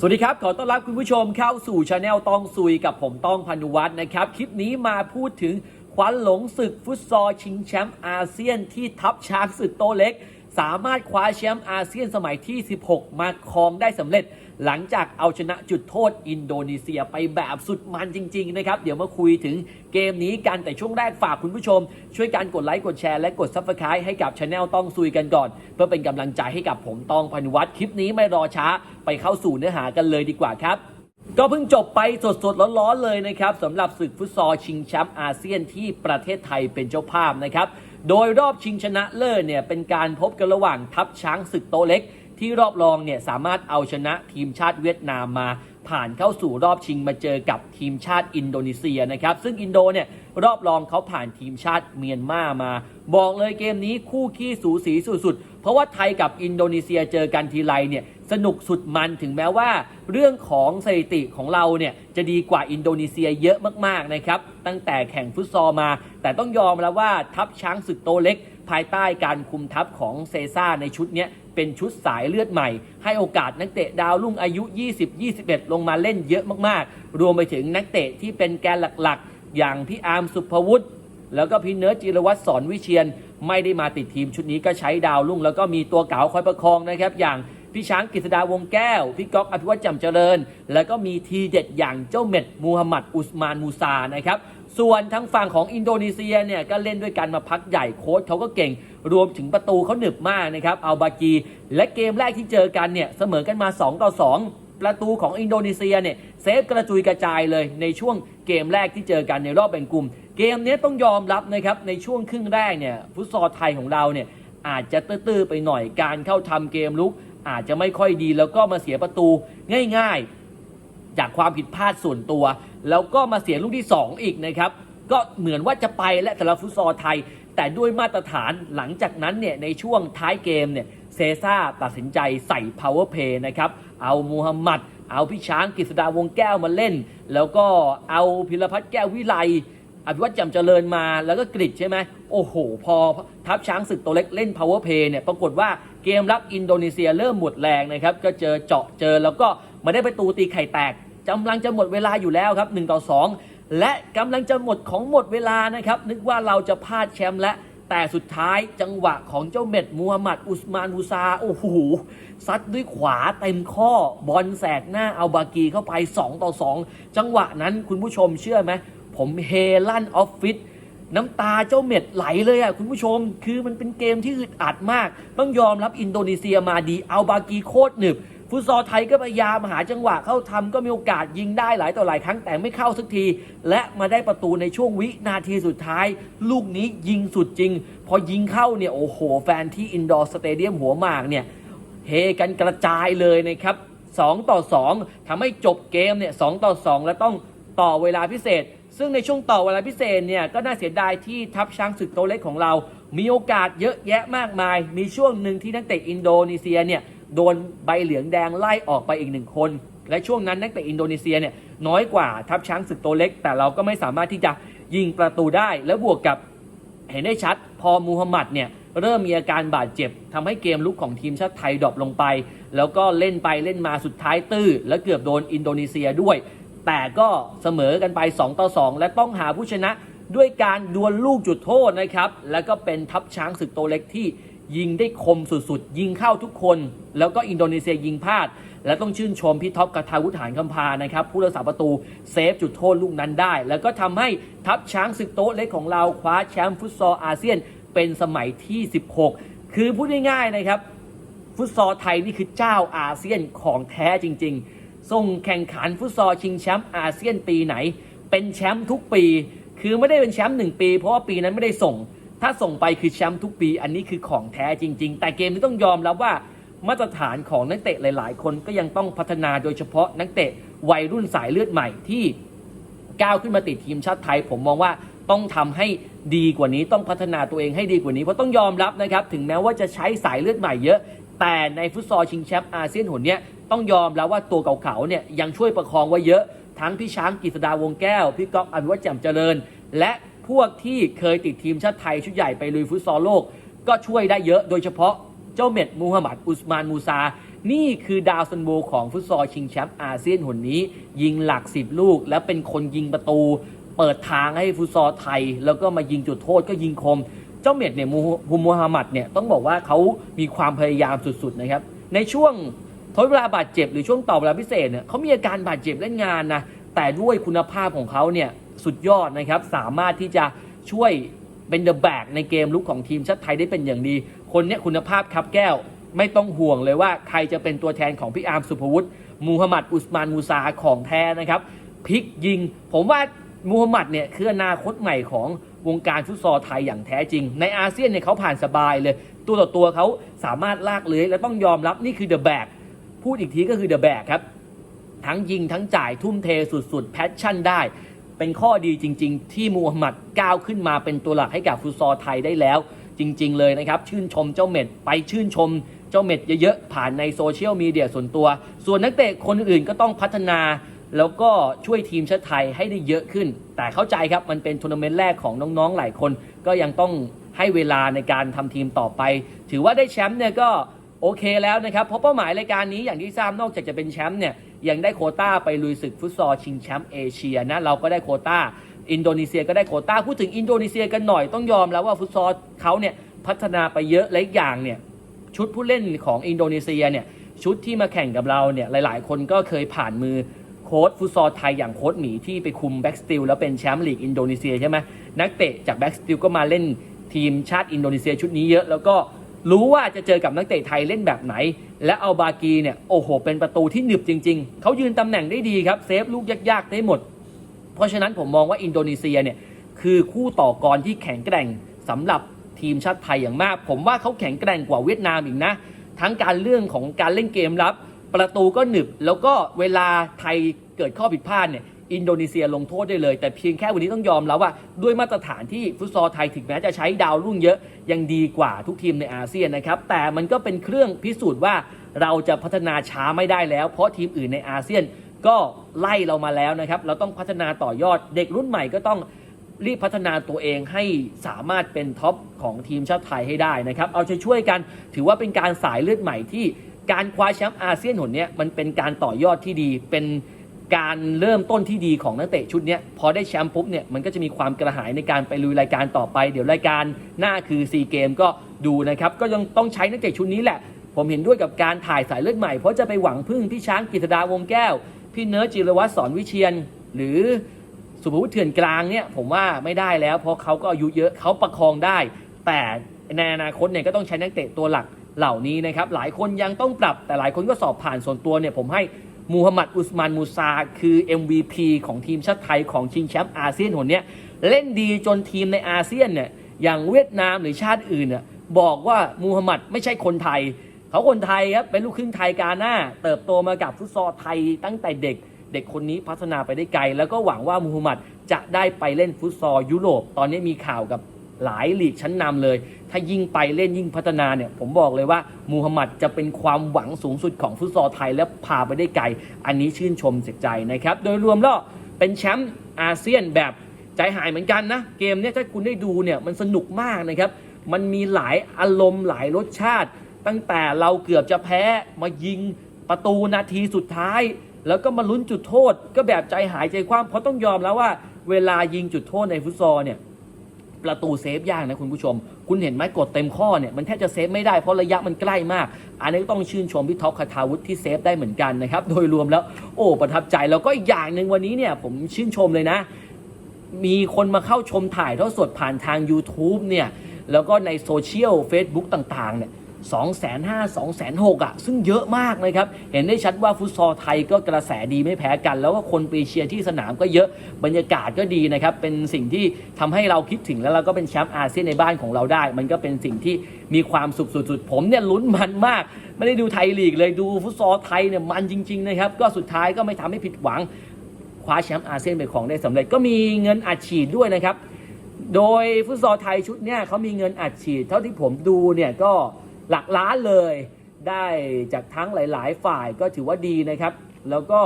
สวัสดีครับ ขอต้อนรับคุณผู้ชมเข้าสู่ชาแนลต้องซุยกับผมต้องพานุวัฒน์นะครับ คลิปนี้มาพูดถึงควันหลงศึกฟุตซอลชิงแชมป์อาเซียนที่ทัพช้างศึกโตเล็ก สามารถคว้าแชมป์อาเซียนสมัยที่ 16 มาครองได้สำเร็จ หลังจากเอาชนะจุดโทษอินโดนีเซียไปแบบสุดมันจริง ๆ นะครับ เดี๋ยวมาคุยถึงเกมนี้กันแต่ช่วงแรกฝากคุณผู้ชม ช่วยการกดไลค์กดแชร์และกด Subscribe ให้กับช anel ต้องซุยกันก่อน เพื่อเป็นกำลังใจให้กับผมต้องพานุวัฒน์คลิปนี้ไม่รอช้าไปเข้าสู่เนื้อหากันเลยดีกว่าครับก็เพิ่งจบไปสดๆร้อนๆเลยนะครับสำหรับศึกฟุตซอลชิงแชมป์อาเซียนที่ประเทศไทยเป็นเจ้าภาพนะครับ โดยรอบชิงชนะเลิศเนี่ยเป็นการพบกันระหว่างทัพช้างศึกโตเล็ก ที่รอบรองเนี่ยสามารถเอาชนะทีมชาติเวียดนามมาผ่านเข้าสู่รอบชิงมาเจอกับทีมชาติอินโดนีเซียนะครับ ซึ่งอินโดเนี่ยรอบรองเขาผ่านทีมชาติเมียนมามา บอกเลยเกมนี้คู่ขี้สูสีสุดๆ เพราะว่าไทยกับอินโดนีเซียเจอกันทีไรเนี่ยสนุกสุดมันถึงแม้ว่า เรื่องของสถิติของเราเนี่ยจะดีกว่าอินโดนีเซียเยอะมากๆนะครับตั้งแต่แข่งฟุตซอลมา แต่ต้องยอมแล้วว่าทัพช้างศึกโตเล็ก ภายใต้การคุมทัพของเซซ่าในชุดเนี้ย เป็นชุดสายเลือดใหม่ ให้โอกาสนักเตะดาวรุ่งอายุ 20-21 ลงมาเล่นเยอะมากๆ รวมไปถึงนักเตะที่เป็นแกนหลักๆ อย่างพี่อาร์มสุภวุฒิแล้วก็พี่เนิร์ดจิรวัตรสอนวิเชียน ไม่ได้มาติดทีมชุดนี้ก็ใช้ดาวรุ่ง แล้วก็มีตัวเก๋าคอยประคองนะครับอย่าง พี่ช้างกฤษดาวงแก้ว พี่ก๊อกอภิวัตจำเจริญ แล้วก็มีทีเด็ดอย่างเจ้าเม็ดมูฮัมหมัดอุสมานมูซานะครับส่วนทางฝั่งของอินโดนีเซียเนี่ยก็เล่นด้วยกันมาพักใหญ่โค้ชเขาก็เก่ง รวมถึงประตูเขาหนึบมากนะครับเอาบากี และเกมแรกที่เจอกันเนี่ยเสมอกันมา 2 ต่อ 2 ประตูของอินโดนีเซียเนี่ยเซฟกระจุยกระจายเลยในช่วงเกมแรกที่เจอกันในรอบแบ่งกลุ่ม เกมนี้ต้องยอมรับนะครับในช่วงครึ่งแรกเนี่ยฟุตซอลไทยของเราเนี่ยอาจจะตื้อๆไปหน่อยการเข้าทำเกมลุก อาจจะไม่ค่อยดีแล้วก็มาเสียประตูง่ายๆ จากความผิดพลาดส่วนตัว แล้วก็มาเสียลูกที่ 2 อีกนะครับ ก็เหมือนว่าจะไปและแต่ละฟุตซอลไทย แต่ด้วยมาตรฐานหลังจากนั้นเนี่ยในช่วงท้ายเกมเนี่ยเซซ่าตัดสินใจใส่ power play นะครับเอามูฮัมหมัดเอาพี่ช้างกฤษดาวงแก้วมาเล่น แล้วก็เอาพิรพัฒน์แก้ววิไล อภิวัตจำเจริญมาแล้วก็กริดใช่ไหมโอ้โห พอทัพช้างศึกตัวเล็กเล่น power play เนี่ยปรากฏว่าเกมรับอินโดนีเซียเริ่มหมดแรงนะครับ ก็เจอเจาะเจอแล้วก็มาได้ประตูตีไข่แตกกำลังจะหมดเวลาอยู่แล้วครับ1ต่อ2 และกำลังจะหมดของหมดเวลานะครับ นึกว่าเราจะพลาดแชมป์และแต่สุดท้ายจังหวะของเจ้าเม็ดมูฮัมหมัดอุสมานมูซา โอ้โหซัดด้วยขวาเต็มข้อบอลแสกหน้าเอาบากีเข้าไป 2 ต่อ 2 จังหวะนั้นคุณผู้ชมเชื่อไหม ผมเฮลั่นออฟฟิศน้ำตาเจ้าเม็ดไหลเลยอะคุณผู้ชม คือมันเป็นเกมที่อึดอัดมาก ต้องยอมรับอินโดนีเซียมาดี เอาบากีโคตรหนึบ ฟุตซอลไทยก็พยายามหาจังหวะเข้าทำก็มีโอกาสยิงได้หลายต่อหลายครั้งแต่ไม่เข้าสักที และมาได้ประตูในช่วงวินาทีสุดท้าย ลูกนี้ยิงสุดจริง พอยิงเข้าเนี่ยโอ้โห แฟนที่อินดอร์สเตเดียมหัวหมากเนี่ยเฮกันกระจายเลยนะครับ2ต่อ 2ทำให้จบเกมเนี่ย2ต่อ 2 และต้องต่อเวลาพิเศษ ซึ่งในช่วงต่อเวลาพิเศษเนี่ยก็น่าเสียดายที่ทัพช้างศึกโตเล็กของเรา มีโอกาสเยอะแยะมากมาย มีช่วงหนึ่งที่นักเตะอินโดนีเซียเนี่ยโดนใบเหลืองแดงไล่ออกไปอีกหนึ่งคน และช่วงนั้นนักเตะอินโดนีเซียเนี่ยน้อยกว่าทัพช้างศึกโตเล็ก แต่เราก็ไม่สามารถที่จะยิงประตูได้ แล้วบวกกับเห็นได้ชัดพอมูฮัมหมัดเนี่ยเริ่มมีอาการบาดเจ็บทำให้เกมลุกของทีมชาติไทยดรอปลงไป แล้วก็เล่นไปเล่นมาสุดท้ายตื้อ และเกือบโดนอินโดนีเซียด้วย แต่ก็เสมอกันไป 2 ต่อ 2 และต้องหาผู้ชนะด้วยการดวลลูกจุดโทษนะครับ แล้วก็เป็นทัพช้างศึกโตเล็กที่ยิงได้คมสุดๆ ยิงเข้าทุกคน แล้วก็อินโดนีเซียยิงพลาด และต้องชื่นชมพี่ท็อปกทาวุฒหานคำพานะครับ ผู้รักษาประตูเซฟจุดโทษลูกนั้นได้ แล้วก็ทำให้ทัพช้างศึกโตเล็กของเราคว้าแชมป์ฟุตซอลอาเซียนเป็นสมัยที่ 16 คือพูดง่ายๆนะครับ ฟุตซอลไทยนี่คือเจ้าอาเซียนของแท้จริง ๆ ส่งแข่งขันฟุตซอลชิงแชมป์อาเซียนปีไหน เป็นแชมป์ทุกปี คือไม่ได้เป็นแชมป์หนึ่งปี เพราะว่าปีนั้นไม่ได้ส่ง ถ้าส่งไปคือแชมป์ทุกปี อันนี้คือของแท้จริง ๆ แต่เกมนี้ต้องยอมรับว่ามาตรฐานของนักเตะหลาย ๆ คนก็ยังต้องพัฒนาโดยเฉพาะนักเตะวัยรุ่นสายเลือดใหม่ที่ก้าวขึ้นมาติดทีมชาติไทย ผมมองว่าต้องทำให้ดีกว่านี้ต้องพัฒนาตัวเองให้ดีกว่านี้เพราะต้องยอมรับนะครับ ถึงแม้ว่าจะใช้สายเลือดใหม่เยอะ แต่ในฟุตซอลชิงแชมป์อาเซียนหนเนี้ย ต้องยอมแล้วว่าตัวเก่าๆเนี่ยยังช่วยประคองไว้เยอะ ทั้งพี่ช้างกฤษดาวงแก้ว พี่ก๊อกอภิวัตแจ่มเจริญ และพวกที่เคยติดทีมชาติไทยชุดใหญ่ไปลุยฟุตซอลโลก ก็ช่วยได้เยอะโดยเฉพาะเจ้าเม็ดมูฮัมหมัดอุสมานมูซา นี่คือดาวซันโวของฟุตซอลชิงแชมป์อาเซียนหนนี้ ยิงหลัก 10 ลูก และเป็นคนยิงประตู เปิดทางให้ฟุตซอลไทย แล้วก็มายิงจุดโทษก็ยิงคม เจ้าเม็ดเนี่ยมูมูฮัมหมัดเนี่ยต้องบอกว่าเขามีความพยายามสุดๆนะครับในช่วง ทดเวลาบาดเจ็บหรือช่วงต่อเวลาพิเศษเนี่ยเขามีอาการบาดเจ็บเล่นงานนะแต่ด้วยคุณภาพของเขาเนี่ยสุดยอดนะครับสามารถที่จะช่วยเป็นเดอะแบกในเกมลุกของทีมชาติไทยได้เป็นอย่างดี คนเนี้ยคุณภาพครับแก้วไม่ต้องห่วงเลยว่าใครจะเป็นตัวแทนของพี่อาร์มสุภวุฒิมูฮัมหมัดอุสมานมูซาของแท้นะครับพลิกยิง ผมว่ามูฮัมหมัดเนี่ยคืออนาคตใหม่ของวงการฟุตซอลไทยอย่างแท้จริง ในอาเซียนเนี่ยเขาผ่านสบายเลย ตัวต่อตัวเขาสามารถลากเลื้อยและต้องยอมรับนี่คือเดอะแบก พูดอีกทีก็คือเดอะแบกครับ ทั้งยิงทั้งจ่ายทุ่มเทสุดๆ แพชชั่นได้ เป็นข้อดีจริง ๆ ที่มูฮัมหมัดก้าวขึ้นมาเป็นตัวหลักให้กับฟุตซอลไทยได้แล้ว จริง ๆ เลยนะครับ ชื่นชมเจ้าเม็ดไปชื่นชมเจ้าเม็ดเยอะๆ ผ่านในโซเชียลมีเดียส่วนตัว ส่วนนักเตะคนอื่นก็ต้องพัฒนา แล้วก็ช่วยทีมชาติไทยให้ได้เยอะขึ้น แต่เข้าใจครับมันเป็นทัวร์นาเมนต์แรกของน้องๆหลายคน ก็ยังต้องให้เวลาในการทำทีมต่อไป ถือว่าได้แชมป์เนี่ยก็ โอเคแล้วนะครับเพราะเป้าหมายรายการนี้อย่างที่ทราบนอกจากจะเป็นแชมป์เนี่ยยังได้โคต้าไปลุยศึกฟุตซอลชิงแชมป์เอเชียนะเราก็ได้โคต้า อินโดนีเซียก็ได้โคต้าพูดถึงอินโดนีเซียกันหน่อยต้องยอมแล้วว่าฟุตซอลเขาเนี่ยพัฒนาไปเยอะและอีกอย่างเนี่ยชุดผู้เล่นของอินโดนีเซียเนี่ยชุดที่มาแข่งกับเราเนี่ยหลาย ๆ คนก็เคยผ่านมือโค้ชฟุตซอลไทยอย่างโค้ชหมีที่ไปคุมแบ็กสติลแล้วเป็นแชมป์ลีกอินโดนีเซียใช่ไหมนักเตะจากแบ็กสติลก็มาเล่นทีมชาติอินโดนีเซียชุดนี้เยอะแล้วก็ รู้ว่าจะเจอกับนักเตะไทยเล่นแบบไหน และเอาบากีเนี่ยโอ้โห เป็นประตูที่หนึบจริง ๆ เขายืนตำแหน่งได้ดีครับเซฟลูกยากๆได้หมด เพราะฉะนั้นผมมองว่าอินโดนีเซียเนี่ยคือคู่ต่อกรที่แข็งแกร่งสำหรับทีมชาติไทยอย่างมาก ผมว่าเขาแข็งแกร่งกว่าเวียดนามอีกนะ ทั้งการเรื่องของการเล่นเกมรับ ประตูก็หนึบแล้วก็เวลาไทยเกิดข้อผิดพลาดเนี่ย อินโดนีเซียลงโทษได้เลย แต่เพียงแค่วันนี้ต้องยอมแล้วว่า ด้วยมาตรฐานที่ฟุตซอลไทยถึงแม้จะใช้ดาวรุ่งเยอะยังดีกว่าทุกทีมในอาเซียนนะครับ แต่มันก็เป็นเครื่องพิสูจน์ว่าเราจะพัฒนาช้าไม่ได้แล้ว เพราะทีมอื่นในอาเซียนก็ไล่เรามาแล้วนะครับ เราต้องพัฒนาต่อยอดเด็กรุ่นใหม่ก็ต้องรีบพัฒนาตัวเองให้สามารถเป็นท็อปของทีมชาติไทยให้ได้นะครับ เอาใจช่วยกันถือว่าเป็นการสายเลือดใหม่ที่การคว้าแชมป์อาเซียนหนเนี้ยมันเป็นการต่อยอดที่ดีเป็น การเริ่มต้นที่ดีของนักเตะชุดนี้พอได้แชมป์ปุ๊บเนี่ยมันก็จะมีความกระหายในการไปลุยรายการต่อไป เดี๋ยวรายการหน้าคือซีเกมก็ดูนะครับ ก็ยังต้องใช้นักเตะชุดนี้แหละ ผมเห็นด้วยกับการถ่ายสายเลือดใหม่ เพราะจะไปหวังพึ่งพี่ช้างกิตดาวงแก้ว พี่เนิร์ดจิรวัตรสอนวิเชียน หรือสุภวุฒิเถื่อนกลางเนี่ยผมว่าไม่ได้แล้ว เพราะเขาก็อายุเยอะเขาประคองได้ แต่ในอนาคตเนี่ยก็ต้องใช้นักเตะตัวหลักเหล่านี้นะครับหลายคนยังต้องปรับแต่หลายคนก็สอบผ่านส่วนตัวเนี่ยผมให้ มูฮัมหมัดอุสมานมูซา คือ MVP ของทีมชาติไทยของชิงแชมป์อาเซียนคนเนี้ยเล่นดีจนทีมในอาเซียนเนี่ยอย่างเวียดนามหรือชาติอื่นเนี่ยบอกว่ามูฮัมหมัดไม่ใช่คนไทย เขาคนไทยครับเป็นลูกครึ่งไทยกาหน้า เติบโตมากับฟุตซอลไทยตั้งแต่เด็ก เด็กคนนี้พัฒนาไปได้ไกล แล้วก็หวังว่ามูฮัมหมัดจะได้ไปเล่นฟุตซอลยุโรป ตอนนี้มีข่าวกับ หลายหลีกชั้นนำเลย ถ้ายิ่งไปเล่นยิ่งพัฒนาเนี่ย ผมบอกเลยว่ามูฮัมหมัดจะเป็นความหวังสูงสุดของฟุตซอลไทยและพาไปได้ไกล อันนี้ชื่นชมเสียใจนะครับ โดยรวมแล้วเป็นแชมป์อาเซียนแบบใจหายเหมือนกันนะ เกมเนี้ยถ้าคุณได้ดูเนี่ยมันสนุกมากนะครับ มันมีหลายอารมณ์หลายรสชาติ ตั้งแต่เราเกือบจะแพ้มายิงประตูนาทีสุดท้าย แล้วก็มาลุ้นจุดโทษ ก็แบบใจหายใจคว่ำเพราะต้องยอมแล้วว่าเวลายิงจุดโทษในฟุตซอลเนี่ย ประตูเซฟยากนะคุณผู้ชม คุณเห็นไหมกดเต็มข้อเนี่ยมันแทบจะเซฟไม่ได้เพราะระยะมันใกล้มาก อันนี้ก็ต้องชื่นชมพี่ท็อปคาทาวุฒิที่เซฟได้เหมือนกันนะครับ โดยรวมแล้ว โอ้ประทับใจแล้วก็อีกอย่างหนึ่งวันนี้เนี่ยผมชื่นชมเลยนะ มีคนมาเข้าชมถ่ายทอดสดผ่านทาง YouTube เนี่ยแล้วก็ในโซเชียล Facebook ต่างๆเนี่ย สองแสนห้าสองแสนหกอะ ซึ่งเยอะมากนะครับ เห็นได้ชัดว่าฟุตซอลไทยก็กระแสดีไม่แพ้กัน แล้วก็คนไปเชียร์ที่สนามก็เยอะบรรยากาศก็ดีนะครับ เป็นสิ่งที่ทำให้เราคิดถึงแล้วเราก็เป็นแชมป์อาเซียนในบ้านของเราได้ มันก็เป็นสิ่งที่มีความสุขสุดๆ ผมเนี่ยลุ้นมันมาก ไม่ได้ดูไทยลีกเลยดูฟุตซอลไทยเนี่ยมันจริงๆนะครับก็สุดท้ายก็ไม่ทำให้ผิดหวังคว้าแชมป์อาเซียนเป็นของได้สำเร็จก็มีเงินอัดฉีดด้วยนะครับโดยฟุตซอลไทยชุดเนี้ยเขามีเงินอัดฉีดเท่าที่ผมดูเนี่ยก็ หลักล้านเลยได้จากทั้งหลาย ๆ ฝ่ายก็ถือว่าดีนะครับ แล้วก็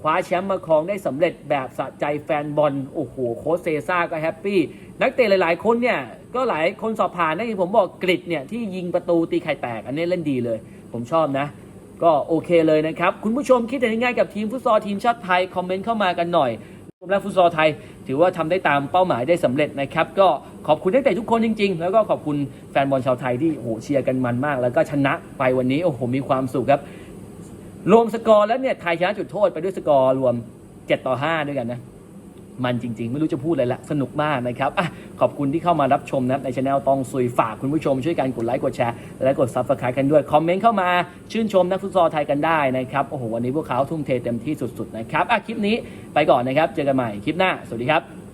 คว้าแชมป์มาครองได้สำเร็จแบบสะใจแฟนบอลโอ้โหโค้ชเซซ่าก็แฮปปี้นักเตะหลาย ๆ คนเนี่ยก็หลายคนสอบผ่านนะที่ผมบอกกริดเนี่ยที่ยิงประตูตีไข่แตก อันนี้เล่นดีเลย ผมชอบนะ ก็โอเคเลยนะครับ คุณผู้ชมคิดเห็นยังไงกับทีมฟุตซอลทีมชาติไทย คอมเมนต์เข้ามากันหน่อย รวมแล้วฟุตซอลไทย ถือว่าทำได้ตามเป้าหมายได้สำเร็จนะครับ ก็ขอบคุณนักเตะทุกคนจริง ๆ แล้วก็ขอบคุณแฟนบอลชาวไทยที่โอ้โหเชียร์กันมันมาก แล้วก็ชนะไปวันนี้โอ้โหมีความสุขครับ รวมสกอร์แล้วเนี่ยไทยชนะจุดโทษไปด้วยสกอร์รวม 7 ต่อ 5 ด้วยกันนะ มันจริง ๆ ไม่รู้จะพูดอะไรละสนุกมากนะครับอะขอบคุณที่เข้ามารับชมนะครับในช anel ตองซุยฝากคุณผู้ชมช่วยกันกดไลค์กดแชร์และกดซับสไครต์กันด้วย คอมเมนต์เข้ามาชื่นชมนักฟุตซอลไทยกันได้นะครับโอ้โหวันนี้พวกเขาทุ่มเทเต็มที่สุดๆนะครับอะคลิปนี้ไปก่อนนะครับ เจอกันใหม่คลิปหน้าสวัสดีครับ